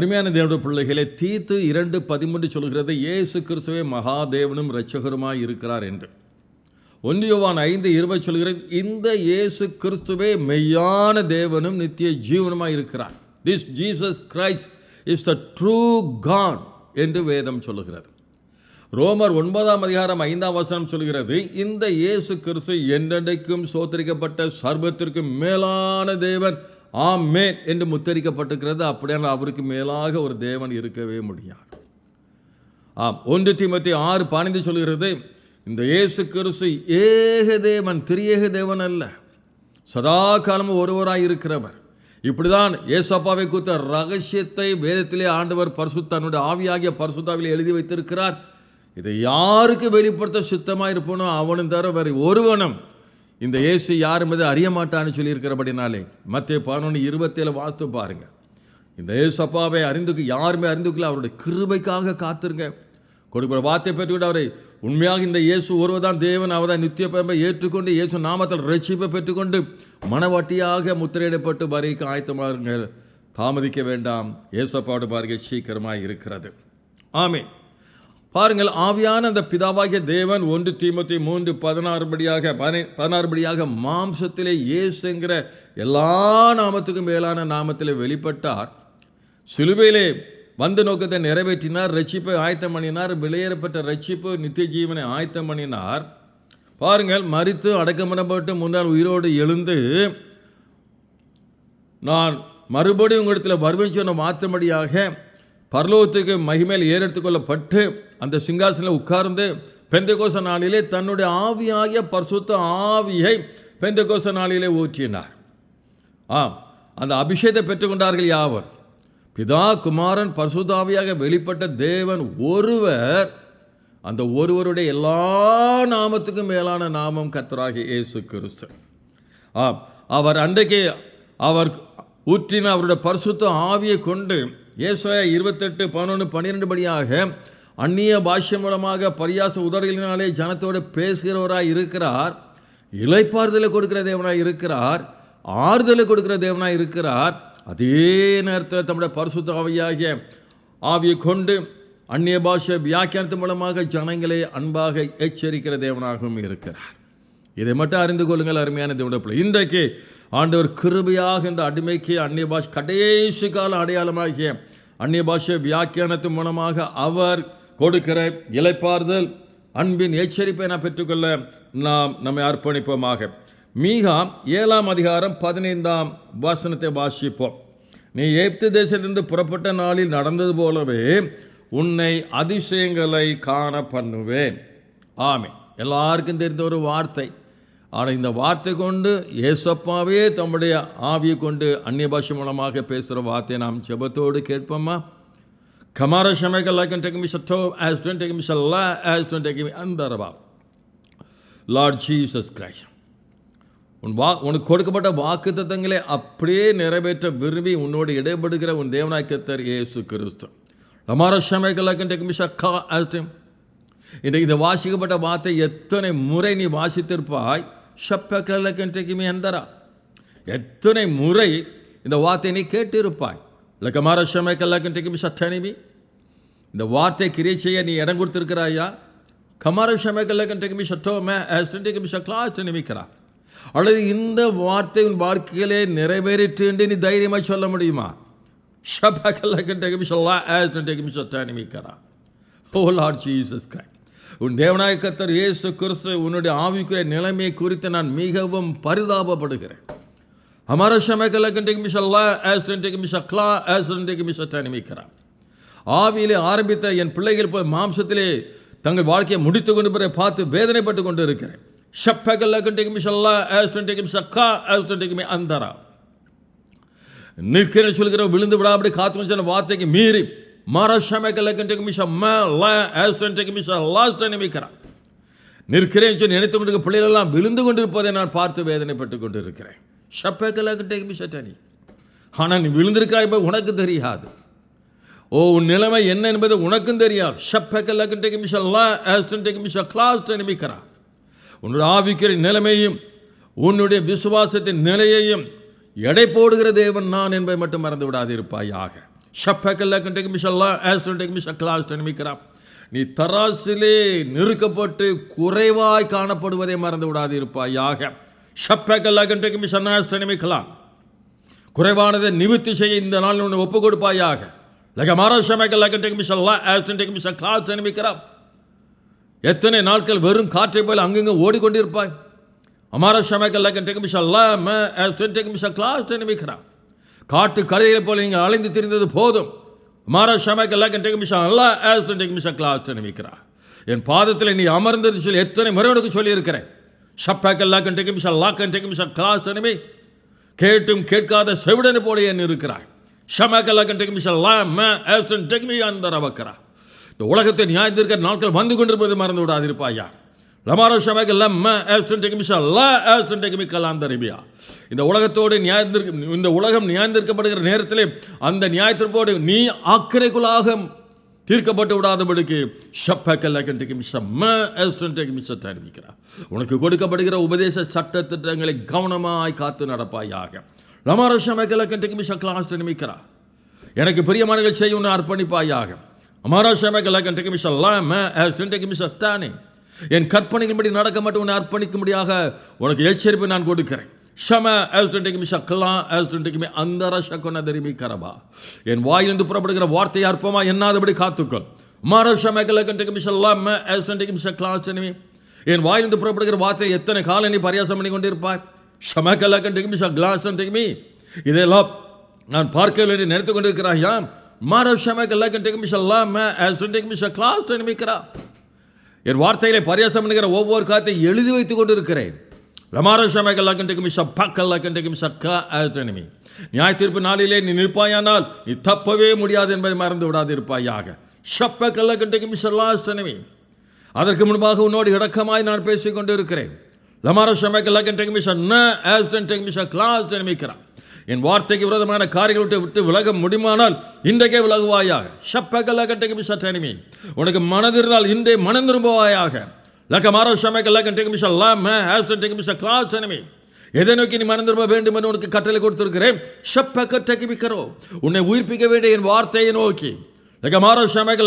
அருமையான தேவனுடைய பிள்ளைகளே தீத்து இரண்டு பதிமூன்று சொல்கிறது இயேசு கிறிஸ்துவே மகாதேவனும் இரட்சகருமாய் இருக்கிறார் என்று. ஒன்றியவான் ஐந்து இருபது சொல்கிறது இந்த இயேசு கிறிஸ்துவே மெய்யான தேவனும் நித்திய ஜீவனுமாய் இருக்கிறார். This Jesus Christ is the true God என்று வேதம் சொல்லுகிறது. ரோமர் ஒன்பதாம் அதிகாரம் ஐந்தாம் வசனம் சொல்கிறது இந்த இயேசு கிறிஸ்து என்றென்றைக்கும் சோத்தரிக்கப்பட்ட சர்வத்திற்கும் மேலான தேவன் ஆமேன் என்று முத்தரிக்கப்பட்டிருக்கிறது. அப்படியான அவருக்கு மேலாக ஒரு தேவன் இருக்கவே முடியாது. ஆம் ஒன்று தீமத்தி ஆறு பாணிந்து சொல்கிறது இந்த இயேசு கிறிஸ்து ஏக தேவன் திரியேக தேவன் அல்ல. சதா காலமும் ஒருவராக இருக்கிறவர். இப்படிதான் ஏசப்பாவை குறித்த ரகசியத்தை வேதத்திலே ஆண்டவர் பரிசு தன்னுடைய ஆவியாகிய பரிசுத்தாவில் எழுதி வைத்திருக்கிறார். இதை யாருக்கு வெளிப்படுத்த சுத்தமாக இருப்பனோ அவனும் தவிர வேறு ஒருவனும் இந்த இயேசு யார் இது அறிய மாட்டான்னு சொல்லியிருக்கிறபடினாலே மத்திய பதினொன்று இருபத்தேழு வாஸ்து பாருங்க. இந்த ஏசப்பாவை அறிந்து யாருமே அறிந்துக்கல அவருடைய கிருபைக்காக காத்துருங்க. கொடுக்கிற வார்த்தை பெற்றுக்கிட்டு அவரை உண்மையாக இந்த இயேசு ஒருவர்தான் தேவன் அவர்தான் நித்திய பெருமை ஏற்றுக்கொண்டு இயேசு நாமத்தில் ரட்சிப்பை பெற்றுக்கொண்டு மனவாட்டியாக முத்திரையிடப்பட்டு வரைக்கு ஆயத்தமாருங்கள் தாமதிக்க வேண்டாம். ஏசப்பாவோட வருகை சீக்கிரமாக இருக்கிறது. ஆமே பாருங்கள் ஆவியான அந்த பிதாவாகிய தேவன் ஒன்று தீமத்தி மூன்று பதினாறு படியாக பதி பதினாறு படியாக மாம்சத்திலே இயேசுங்கிற எல்லா நாமத்துக்கும் மேலான நாமத்திலே வெளிப்பட்டார். சிலுவையிலே வந்த நோக்கத்தை நிறைவேற்றினார் ரட்சிப்பை ஆயத்தம் பண்ணினார் வெளியேறப்பட்ட ரட்சிப்பு நித்திய ஜீவனை ஆயத்தம் பண்ணினார். பாருங்கள் மறித்து அடக்கம் முன்னால் உயிரோடு எழுந்து நான் மறுபடியும் உங்களிடத்தில் வருவேன் சொன்ன மாற்றும்படியாக பரலோகத்துக்கு மகிமேல் ஏறெடுத்துக்கொள்ளப்பட்டு அந்த சிங்காசனில் உட்கார்ந்து பெந்தகோச நாளிலே தன்னுடைய ஆவியாகிய பரிசுத்த ஆவியை பெந்தகோச நாளிலே ஊற்றினார். ஆம் அந்த அபிஷேகத்தை பெற்றுக்கொண்டார்கள் யாவர்? பிதா குமாரன் பரிசுத்தாவியாக வெளிப்பட்ட தேவன் ஒருவர். அந்த ஒருவருடைய எல்லா நாமத்துக்கும் மேலான நாமம் கத்தராகி இயேசு கிறிஸ்து. ஆம் அவர் அன்றைக்கு அவர் ஊற்றின அவருடைய பரிசுத்த ஆவியை கொண்டு ஏசாயா இருபத்தெட்டு பதினொன்று பன்னிரெண்டு படியாக அந்நிய பாஷ்யம் மூலமாக பரியாச உதறுகளினாலே ஜனத்தோடு பேசுகிறவராய் இருக்கிறார் இலைப்பாறுதலை கொடுக்கிற தேவனாய் இருக்கிறார் ஆறுதலை கொடுக்கிற தேவனாய் இருக்கிறார். அதே நேரத்தில் தம்முடைய பரிசுத்த ஆவியாகிய ஆவியை கொண்டு அந்நிய பாஷை வியாக்கியானத்து மூலமாக ஜனங்களை அன்பாக எச்சரிக்கிற தேவனாகவும் இருக்கிறார். இதை மட்டும் அறிந்து கொள்ளுங்கள் அருமையான தேவடப்பிள்ளை இன்றைக்கு ஆண்டவர் கிருபையாக இந்த அடிமைக்கு அந்நிய பாஷை கடைசி கால அடையாளமாகிய அந்நிய பாஷை வியாக்கியானத்தின் மூலமாக அவர் கொடுக்கிற இலைப்பாறுதல் அன்பின் எச்சரிப்பை நான் பெற்றுக்கொள்ள நாம் நம்மை அர்ப்பணிப்போமாக. மீகா ஏழாம் அதிகாரம் பதினைந்தாம் வாசனத்தை வாசிப்போம். நீ ஏப்து தேசத்திலிருந்து புறப்பட்ட நாளில் நடந்தது போலவே உன்னை அதிசயங்களை காண பண்ணுவேன். ஆமே எல்லாருக்கும் தெரிந்த ஒரு வார்த்தை. ஆனால் இந்த வார்த்தை கொண்டு ஏசப்பாவே தம்முடைய ஆவியை கொண்டு அந்நிய பாஷை மூலமாக பேசுகிற வார்த்தையை நாம் ஜெபத்தோடு கேட்போமா? கமார ஷமேக லைக்கன் டேக் மிஸ் டோ ஆஸ் டோன் டேக் மிஸ் அல்லா ஆஸ் டோன் டேக் மி அந்தரபா லார்ட் ஜீசஸ் கிரைஸ்ட் உன் வா உனக்கு கொடுக்கப்பட்ட வாக்கு தத்தங்களை அப்படியே நிறைவேற்ற விரும்பி உன்னோடு இடைபடுகிற உன் தேவனாய் ஏசு இயேசு கிறிஸ்து. லமார ஷமேகலாக்கன் டெக் மிஸ் அக்கா ஆஸ்டம் இன்றைக்கு இந்த வாசிக்கப்பட்ட வார்த்தை எத்தனை முறை நீ வாசித்திருப்பாய்? ஷப்பக்கலக்கன் டெக்கிமி அந்தரா. எத்தனை முறை இந்த வார்த்தை நீ கேட்டிருப்பாய். லக்கமார கமார ஷமேகலாக்கன் டெக்கிமி சட்டனிமி இந்த வார்த்தை கிரியை செய்ய நீ இடம் கொடுத்திருக்கிறாயா? கமார ஷமேகலாக்கன் டெக்கிமி சட்டோ மே சக்லா நிமிக்கிறா. அல்லது இந்த வார்த்தை உன் வாழ்க்கையிலே நிறைவேறிட்டு என்று நீ தைரியமாக சொல்ல முடியுமா? ஷபக்கலக்கன் டெக்கிமி சொல்லா ஆஸ்டன் சட்ட நிமிக்கிறா. ஓ லார்ட் ஜீசஸ் கிரைஸ்ட். உன் தேவநாயகத்தர் இயேசு கிறிஸ்து உன்னுடைய ஆவிக்குரிய நிலைமை குறித்து நான் மிகவும் பரிதாபப்படுகிறேன். அமர சமைக்கல கண்டிக்கு அல்லா ஆஸ்டன்டிக்கு மிஷ் அக்லா ஆஸ்டன்டிக்கு மிஷ் அட்டானிமிக்கிறான் ஆவியிலே ஆரம்பித்த என் பிள்ளைகள் போய் மாம்சத்திலே தங்கள் வாழ்க்கையை முடித்து கொண்டு பிறகு பார்த்து வேதனைப்பட்டு கொண்டு இருக்கிறேன் ஷப்பகல்ல கண்டிக்கு மிஷ் அல்லா ஆஸ்டன்டிக்கு மிஷ் அக்கா ஆஸ்டன்டிக்கு மி அந்தரா. நிற்கிறேன் சொல்கிற விழுந்து விடாபடி காத்து வார்த்தைக்கு மீறி மரஷமக்கலக்கன் மிஷ ம ல ஆஸ்டன் டெக் மிஷ லாஸ்டன் நிமிக்கிறான் நிற்கிறேன் சொல்லி நினைத்து கொண்டிருக்க பிள்ளைகளெல்லாம் விழுந்து கொண்டிருப்பதை நான் பார்த்து வேதனைப்பட்டு கொண்டு இருக்கிறேன் ஷப்பக்கலக்கன் டெக் மிஷ டனி ஆனால் நீ விழுந்திருக்கிறாய் என்பது உனக்கு தெரியாது ஓ உன் நிலைமை என்ன என்பது உனக்கும் தெரியாது ஷப்பக்கலக்கன் டெக் மிஷ ல ஆஸ்டன் டெக் மிஷ கிளாஸ் நிமிக்கிறான் உன்னுடைய ஆவிக்கிற நிலைமையும் உன்னுடைய விசுவாசத்தின் நிலையையும் எடை போடுகிற தேவன் நான் என்பதை மட்டும் மறந்து விடாதிருப்பாயாக ஷப்பக்கல்ல கண்டக்கு மிஷல்லா ஆஸ்டன்டக்கு மிஷ கிளாஸ் நீ தராசிலே நெருக்கப்பட்டு குறைவாய் காணப்படுவதை மறந்து விடாது இருப்பாயாக ஷப்பக்கல்ல கண்டக்கு மிஷ நிமிக்கலாம் குறைவானதை நிவர்த்தி செய்ய இந்த நாள் ஒன்று ஒப்பு கொடுப்பாயாக. லக மாரோஷமக்கல்ல கண்டக்கு மிஷல்லா ஆஸ்டன்டக்கு மிஷ கிளாஸ் நிமிக்கிறான் எத்தனை நாட்கள் வெறும் காற்றை போல் அங்கங்கே ஓடிக்கொண்டிருப்பாய். அமார ஷமக்கல்ல கண்டக்கு மிஷ அல்லா ம மிஷ கிளாஸ் நிமிக்கிறான் காட்டு கரையை போல நீங்கள் அலைந்து திரிந்தது போதும். அமார ஷமக்கல்ல கண்டக்கு மிஷ அல்லா ஆஸ்டன்டக்கு மிஷ கிளாஸ் நிமிக்கிறான் என் பாதத்தில் நீ அமர்ந்தது சொல்லி எத்தனை முறை உனக்கு சொல்லியிருக்கிறேன். ஷப்பக்கல்லா கண்டக்கு மிஷ அல்லா கண்டக்கு மிஷ கிளாஸ் நிமி கேட்டும் கேட்காத செவிடனை போல என் இருக்கிறாய். ஷமக்கல்லா கண்டக்கு மிஷ அல்லா ம ஆஸ்டன்டக்கு மி அந்த ரவக்கிறா இந்த உலகத்தை நியாயத்திருக்கிற நாட்கள் வந்து கொண்டிருப்பது மறந்து விடாதிருப்பாயா? லமாரோ ஷமக்கு லம்ம ஆஸ்டன் டெக்மிஷா லா ஆஸ்டன் டெக்மிக்கலாம் தரபியா இந்த உலகத்தோடு நியாயந்திருக்க இந்த உலகம் நியாயந்திருக்கப்படுகிற நேரத்திலே அந்த நியாயத்திற்போடு நீ ஆக்கிரைக்குள்ளாக தீர்க்கப்பட்டு விடாதபடிக்கு அறிவிக்கிறார் உனக்கு கொடுக்கப்படுகிற உபதேச சட்ட திட்டங்களை கவனமாய் காத்து நடப்பாயாக. லமாரோ கிளாஸ் எனக்கு பிரியமானங்கள் செய்ய உன்னை அர்ப்பணிப்பாயாக அமாரா ஷமக்கல்ல தானே. என் கற்பனைகளின்படி நடக்க மட்டும் உன்னை அர்ப்பணிக்கும்படியாக உனக்கு எச்சரிப்பை நான் கொடுக்கிறேன். ஷம ஆஸ்டன்டிக்குமி சக்கலாம் ஆஸ்டன்டிக்குமி அந்த ரஷக்கொன தெரிவி கரபா. என் வாயிலிருந்து புறப்படுகிற வார்த்தையை அற்பமா என்னாதபடி காத்துக்கள். மார ஷமக்கல கண்டிக்குமி ஷல்லாம் ஆஸ்டன்டிக்குமி சக்கலாஸ்டனிமி என் வாயிலிருந்து புறப்படுகிற வார்த்தையை எத்தனை காலம் நீ பரியாசம் பண்ணி கொண்டிருப்பாய்? ஷமக்கல கண்டிக்குமி சக்லாஸ்டன்டிக்குமி இதெல்லாம் நான் பார்க்கவில்லை என்று நினைத்து கொண்டிருக்கிறாயா மார ஷமக்கல கண்டிக்குமி ஷல்லாம் ஆஸ்டன்டிக்குமி சக்கலாஸ்டனிமிக்கிறா என் வார்த்தையிலே பரியாசம் பண்ணுகிற ஒவ்வொரு காத்தை எழுதி வைத்துக் கொண்டிருக்கிறேன். லமாரஷமகல்லா கண்டக்கு மிஷ பக்கல்லா கண்டக்கு மிஷ க ஆத்தனிமி நியாய தீர்ப்பு நாளிலே நீ நிற்பாயானால் நீ தப்பவே முடியாது என்பதை மறந்து விடாது இருப்பாயாக ஷப்ப கல்ல மிஷ லாஸ்டனிமி அதற்கு முன்பாக உன்னோடு இடக்கமாய் நான் பேசிக் கொண்டு லமாரோ லமாரஷமகல்லா லக்கன் டெக்மிஷன் ந ஆஸ்டன் டெக்மிஷா கிளாஸ் நினைக்கிறான் என் வார்த்தைக்கு விரோதமான காரியங்களை விட்டு விட்டு விலக முடியுமானால் இன்றைக்கே விலகுவாயாக. ஷப்பக லக்கன் டெக்மிஷா டெனிமி உனக்கு மனதிருந்தால் இன்றே மனம் திரும்புவாயாக லக்க மாரோ ஷமக்கல்ல லக்கன் டெக்மிஷா லாம் ஆஸ்டன் டெக்மிஷா கிளாஸ் எனிமி எதை நோக்கி நீ மனம் திரும்ப வேண்டும் என்று உனக்கு கட்டளை கொடுத்திருக்கிறேன்? ஷப்ப கட்டக்கு உன்னை உயிர்ப்பிக்க வேண்டிய என் வார்த்தையை நோக்கி. லக்க மாரோ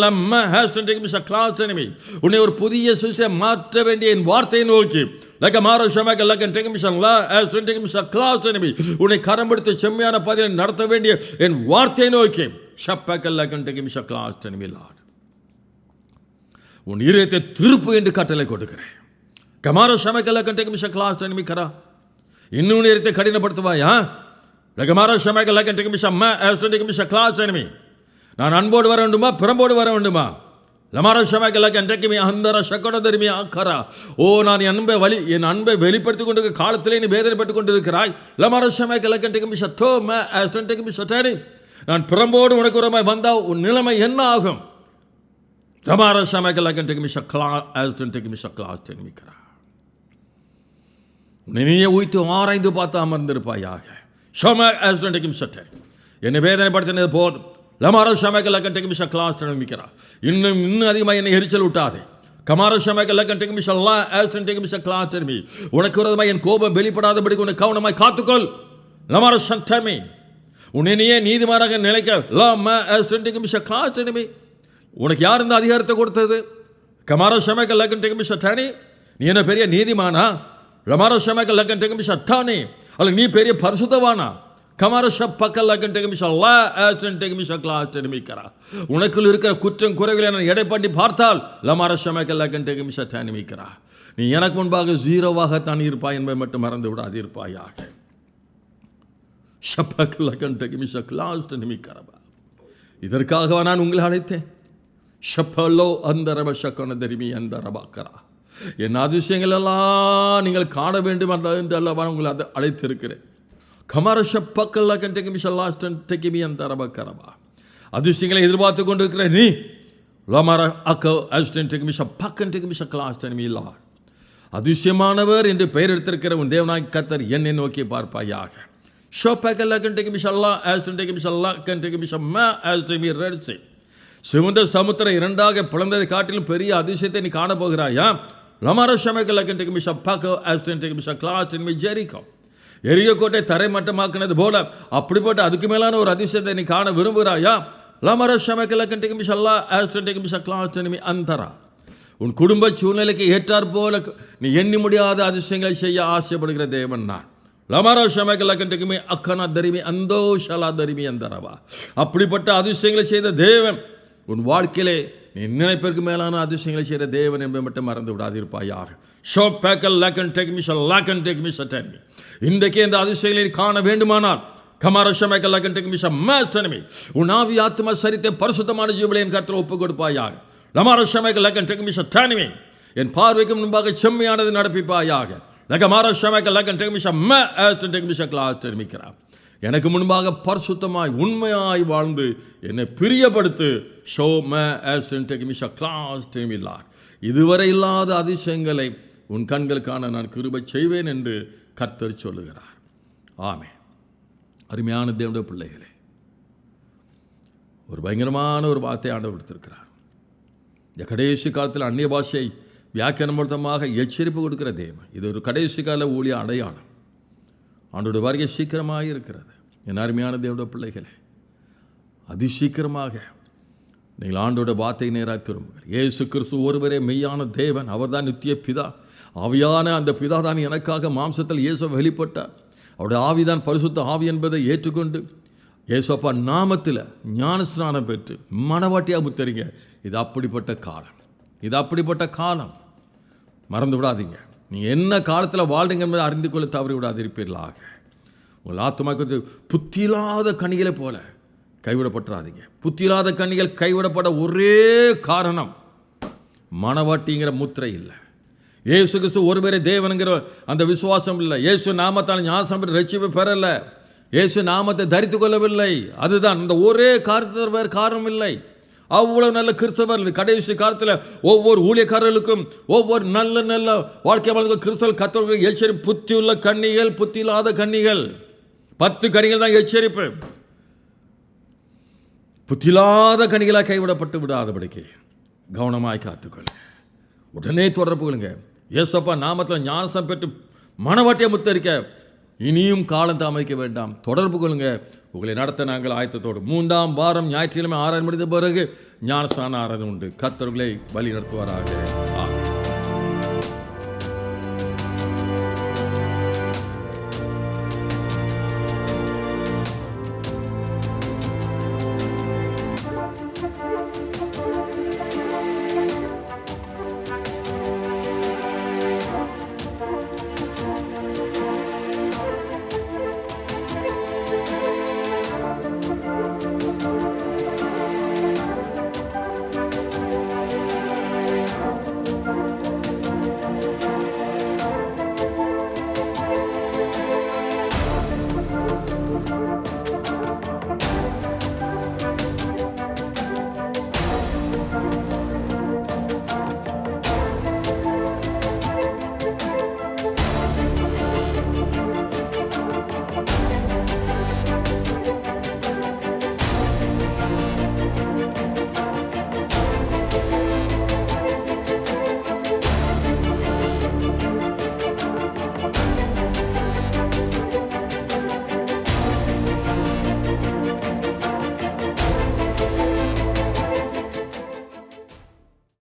அம்ம ஹேஸ்டன் கிளாஸ் எனிமி உன்னை ஒரு புதிய சிசை மாற்ற வேண்டிய என் வார்த்தையை நோக்கி. லக்க மாரோ ஷமக்க லக்கன் டெக்கு மிஷன் ஹேஸ்டன் கிளாஸ் எனிமி உன்னை கரம் பிடித்து செம்மையான பதிலை நடத்த வேண்டிய என் வார்த்தையை நோக்கி. ஷப்பக்க லக்கன் டெக்கு கிளாஸ் எனிமி லார்ட். உன் இதயத்தை திருப்பு என்று கட்டளை கொடுக்கிறேன். கமாரோ ஷமக்கல்ல லக்கன் மிஷ கிளாஸ் நிமிக்கிறா இன்னும் நேரத்தை கடினப்படுத்துவாயா? லக்கமாரோ ஷமக்கல்ல லக்கன் மிஷ அம்மா ஆஸ்டன்டிக்கு மிஷ கிளாஸ் எனிமி நான் அன்போடு வர வேண்டுமா? பிறம்போடு வர வேண்டுமா? லமாரோ ஷமக்கல்ல கண்டக்கு அந்தர ஷக்கட தருமி ஆக்கரா ஓ நான் என் அன்பை வழி என் அன்பை வெளிப்படுத்திக் கொண்டிருக்க காலத்திலே நீ வேதனைப்பட்டுக் கொண்டிருக்கிறாய். லமாரோ ஷமக்கல்ல கண்டக்கு சத்தோ தோ ம ஆஸ்டன்டிக்கு மிஷ நான் பிறம்போடு உனக்கு உரமாய் வந்தால் உன் நிலைமை என்ன ஆகும்? Ramara Shamaka like and take me shakla as to take நீயே உய்த்து ஆராய்ந்து பார்த்து அமர்ந்திருப்பாயாக. ஷம as to என்னை வேதனைப்படுத்தினது போதும். லமாரோ ஷமக்க லக்கன் மிஷா கிளாஸ் நிற்கிறா இன்னும் இன்னும் அதிகமாக என்னை எரிச்சல் விட்டாதே கமாரோ ஷமக்க லக்கன் டெக் மிஷ அல்லா ஆஸ் டெக் கிளாஸ் திரும்பி உனக்கு விரோதமாக என் கோபம் வெளிப்படாதபடி உன்னை கவனமாய் காத்துக்கொள். லமாரோ சட்டமி உன்னை நீதிமாராக நினைக்க நிலைக்க லாம ஆஸ் டெக் மிஷா கிளாஸ் திரும்பி உனக்கு யார் இந்த அதிகாரத்தை கொடுத்தது? கமாரோ ஷமக்க லக்கன் டெக் மிஷ டானி நீ என்ன பெரிய நீதிமானா? லமாரோ ஷமக்க லக்கன் டெக் மிஷ டானி அல்ல நீ பெரிய பரிசுத்தவானா? கமார ஷப்பக்கல்ல கண்டகமிஷா அல்லா ஆஸ்டன் டெகமிஷ கிளாஸ் டெனிமிக்கிறா உனக்குள் இருக்கிற குற்றம் குறைகளை நான் எடை பண்ணி பார்த்தால் லமர ஷமக்கல்ல கண்டகமிஷா டெனிமிக்கிறா நீ எனக்கு முன்பாக ஜீரோவாகத்தான் இருப்பாய் என்பதை மட்டும் மறந்து விடாது இருப்பாயாக ஷப்பக்கல்ல கண்டகமிஷா கிளாஸ் டெனிமிக்கிறவா இதற்காகவா நான் உங்களை அழைத்தேன்? ஷப்பலோ அந்த ரப ஷக்கன தெரிமி அந்த ரபாக்கரா என் அதிசயங்கள் எல்லாம் நீங்கள் காண வேண்டும் என்று அல்லவா உங்களை அதை அழைத்திருக்கிறேன். கமரஷ பக்கல்ல கண்டெக்கு மிஷல்லாஸ்டன் டெக்கிமி அந்த அரப கரபா அதிசயங்களை எதிர்பார்த்து கொண்டிருக்கிற நீ லமர அக்க அஸ்டன் டெக்கிமிஷ பக்கன் டெக்கிமிஷ கிளாஸ்டன் மீலா. அதிசயமானவர் என்று பெயர் எடுத்திருக்கிற உன் தேவனாய் கத்தர் என்னை நோக்கி பார்ப்பாயாக. ஷோப்பக்கல்ல கண்டெக்கு மிஷல்லா ஆஸ்டன் டெக்கி மிஷல்லா கண்டெக்கு மிஷம்மா ஆஸ்டன் மீ ரெட்ஸே சிவந்த சமுத்திரம் இரண்டாக பிளந்ததை காட்டிலும் பெரிய அதிசயத்தை நீ காணப்போகிறாயா? லமர ஷமக்கல்ல கண்டெக்கு மிஷ பக்க ஆஸ்டன் டெக்கி மிஷ கிளாஸ்டன் மீ ஜெரிகோ எரியக்கோட்டை தரைமட்டமாக்கினது போல. அப்படிப்பட்ட அதுக்கு மேலான ஒரு அதிசயத்தை நீ காண விரும்புகிறாயா? லமர ஷமக்கல கண்டிக்கும் ஷல்லா ஆஸ்டன்டிக்கும் ஷக்லாஸ்டனிமி அந்தரா. உன் குடும்ப சூழ்நிலைக்கு ஏற்றாற் போல நீ எண்ணி முடியாத அதிசயங்களை செய்ய ஆசைப்படுகிற தேவன் நான். லமரோ ஷமக்கல கண்டிக்குமே அக்கனா தரிமி அந்தோ ஷலா தரிமி அந்தரவா. அப்படிப்பட்ட அதிசயங்களை செய்த தேவன் உன் வாழ்க்கையிலே நீ நினைப்பிற்கு மேலான அதிசயங்களை செய்கிற தேவன் என்பதை மட்டும் மறந்து விடாதிருப்பாயாக. ஷோ பேக்கல் லேக்கன் டெக்மிஷன் மிஷல் லேக்கன் டெக்மிஷன் மிஷ இன்றைக்கு இந்த அதிசயங்களை காண வேண்டுமானால் கமாரஷமேக்கல் லேக்கன் டெக்மிஷன் மிஷ மேஸ்டனமி உன் ஆவி ஆத்ம சரித்தை பரிசுத்தமான ஜீவலையின் கருத்தில் ஒப்புக் கொடுப்பாயாக லமாரஷமேக்கல் லேக்கன் டேக் மிஷ டென்மி என் பார்வைக்கு முன்பாக செம்மையானது நடப்பிப்பாயாக. லகமாரஷமேக்கல் லேக்கன் டேக் மிஷ மே ஆஸ்டன் டேக் மிஷ கிளாஸ் தெரிவிக்கிறார் எனக்கு முன்பாக பரிசுத்தமாய் உண்மையாய் வாழ்ந்து என்னை பிரியப்படுத்து ஷோ மே ஆஸ்டன் டேக் மிஷ கிளாஸ் தெரிவில்லார் இதுவரை இல்லாத அதிசயங்களை உன் கண்களுக்கான நான் கிருபை செய்வேன் என்று கர்த்தர் சொல்லுகிறார். ஆமே அருமையான தேவனுடைய பிள்ளைகளே ஒரு பயங்கரமான ஒரு வார்த்தை ஆண்டவர் கொடுத்திருக்கிறார். இந்த கடைசி காலத்தில் அந்நிய பாஷை வியாக்கியானமூர்த்தமாக எச்சரிப்பு கொடுக்கிற தேவன். இது ஒரு கடைசி கால ஊழிய அடையாளம். ஆண்டோட வருகை சீக்கிரமாக இருக்கிறது. என் அருமையான தேவனுடைய பிள்ளைகளே அதிசீக்கிரமாக நீங்கள் ஆண்டோட வார்த்தை நேராக திரும்புங்கள். ஏசு கிறிஸ்து ஒருவரே மெய்யான தேவன். அவர்தான் நித்திய பிதா. ஆவியான அந்த பிதாதான் எனக்காக மாம்சத்தில் இயேசோ வெளிப்பட்டார். அவருடைய ஆவிதான் பரிசுத்த ஆவி என்பதை ஏற்றுக்கொண்டு ஏசோப்பா நாமத்தில் ஞானஸ்நானம் பெற்று மனவாட்டியாக முத்தரிங்க. இது அப்படிப்பட்ட காலம். இது அப்படிப்பட்ட காலம். மறந்து விடாதீங்க. நீங்கள் என்ன காலத்தில் வாழ்றீங்க என்பதை அறிந்து கொள்ள தவறி விடாதிருப்பீர்களாக. உங்கள் ஆத்மாக்கு புத்தியில்லாத கனிகளை போல கைவிடப்பட்டுறாதீங்க. புத்தியில்லாத கனிகள் கைவிடப்பட ஒரே காரணம் மனவாட்டிங்கிற முத்திரை இல்லை. இயேசு கிறிஸ்து ஒருவரே தேவனுங்கிற அந்த விசுவாசம் இல்லை. இயேசு நாமத்தால் ஞாசம் ரட்சிப்பு பெறலை. இயேசு நாமத்தை தரித்து கொள்ளவில்லை. அதுதான் இந்த ஒரே காரணத்தில் வேறு காரணம் இல்லை. அவ்வளோ நல்ல கிறிஸ்தவர் கடைசி காலத்தில் ஒவ்வொரு ஊழியக்காரர்களுக்கும் ஒவ்வொரு நல்ல நல்ல வாழ்க்கை வாழ்க்கை கிறிஸ்தவ கத்தவர்கள் எச்சரிப்பு புத்தியுள்ள கன்னிகள் புத்தி இல்லாத கண்ணிகள். பத்து கனிகள் தான் எச்சரிப்பு. புத்தியில்லாத கனிகளாக கைவிடப்பட்டு விடாதபடிக்கு கவனமாய் காத்துக்கொள்ளுங்க உடனே தொடர்பு கொள்ளுங்கள் ஏசப்பா நாமத்தில் ஞானசம் பெற்று மனவாட்டிய முத்தரிக்க. இனியும் காலம் தாமதிக்க வேண்டாம். தொடர்பு கொள்ளுங்க. உங்களை நடத்த நாங்கள் ஆயத்தத்தோடு. மூன்றாம் வாரம் ஞாயிற்றுக்கிழமை ஆறாயிரம் முடிந்த பிறகு ஞானஸ்தான ஆராதனை உண்டு. கத்தர்களை வழி நடத்துவாராக